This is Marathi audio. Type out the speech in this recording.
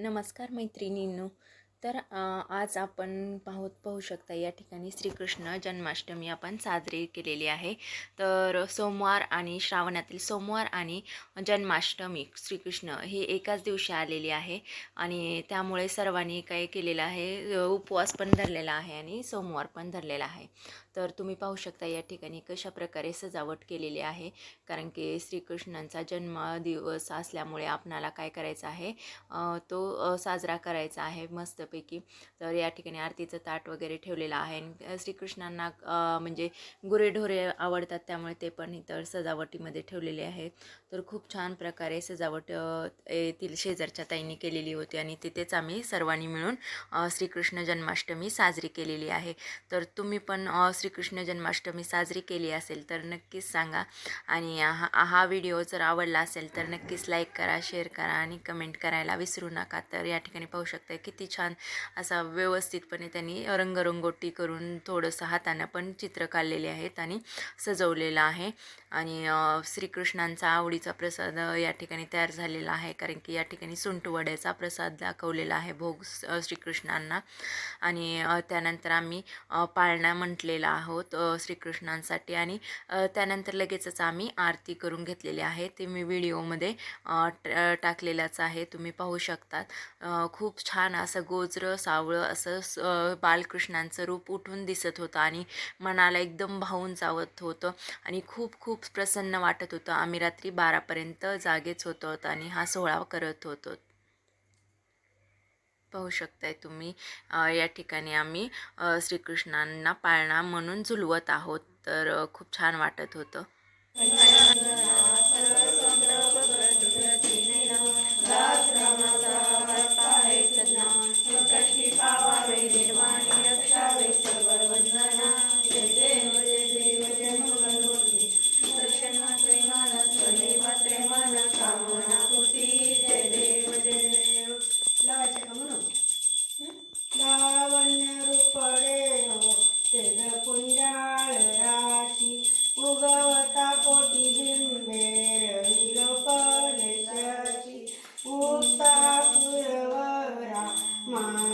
नमस्कार मैत्रिणींनो. तर आज आपण पाहत पाहू शकता या ठिकाणी श्रीकृष्ण जन्माष्टमी आपण साजरी केलेली आहे. तर सोमवार आणि श्रावणातील सोमवार आणि जन्माष्टमी श्रीकृष्ण ही एकाच दिवशी आलेली आहे आणि त्यामुळे सर्वांनी काय केलेलं आहे उपवास पण धरलेला आहे आणि सोमवार पण धरलेला आहे. तर तुम्ही पाहू शकता या ठिकाणी कशा प्रकारे सजावट केलेली आहे कारण की श्रीकृष्णांचा जन्मदिवस असल्यामुळे आपणाला काय करायचं आहे तो साजरा करायचा आहे मस्त मस्तपैकी तर या ठिकाणी आरतीचं ताट वगैरे ठेवलेलं आहे. आणि श्रीकृष्णांना म्हणजे गुरेढोरे आवडतात त्यामुळे ते पण इतर सजावटीमध्ये ठेवलेले आहे तर खूप छान प्रकारे सजावट येथील शेजारच्या ताईंनी केलेली होती. आणि तिथेच आम्ही सर्वांनी मिळून श्रीकृष्ण जन्माष्टमी साजरी केलेली आहे. तर तुम्ही पण श्रीकृष्ण जन्माष्टमी साजरी केली असेल तर नक्कीच सांगा. आणि हा हा व्हिडिओ जर आवडला असेल तर नक्कीच लाईक करा शेअर करा आणि कमेंट करायला विसरू नका. तर या ठिकाणी पाहू शकता किती छान असा व्यवस्थितपणे त्यांनी रंगरंगोटी करून थोडंसं हातानं पण चित्र काढलेले आहेत आणि सजवलेलं आहे. आणि श्रीकृष्णांचा आवडीचा प्रसाद या ठिकाणी तयार झालेला आहे. कारण की या ठिकाणी सुंटवड्याचा प्रसाद दाखवलेला आहे भोग श्रीकृष्णांना. आणि त्यानंतर आम्ही पाळणा म्हटलेला आहोत श्रीकृष्णांसाठी. आणि त्यानंतर लगेचच आम्ही आरती करून घेतलेली आहे. ते मी व्हिडिओमध्ये टाकलेलाच ट- आहे. तुम्ही पाहू शकतात. खूप छान असं गोजरं सावळं असं स- बालकृष्णांचं रूप उठून दिसत होतं आणि मनाला एकदम भावून जावत होतं आणि खूप खूप प्रसन्न वाटत होतं. आम्ही रात्री बारापर्यंत जागेच होतो आणि हा सोहळा करत होतो पाहू शकताय तुम्ही या ठिकाणी आम्ही श्रीकृष्णांना पाळणा म्हणून झुलवत आहोत. तर खूप छान वाटत होतं. মা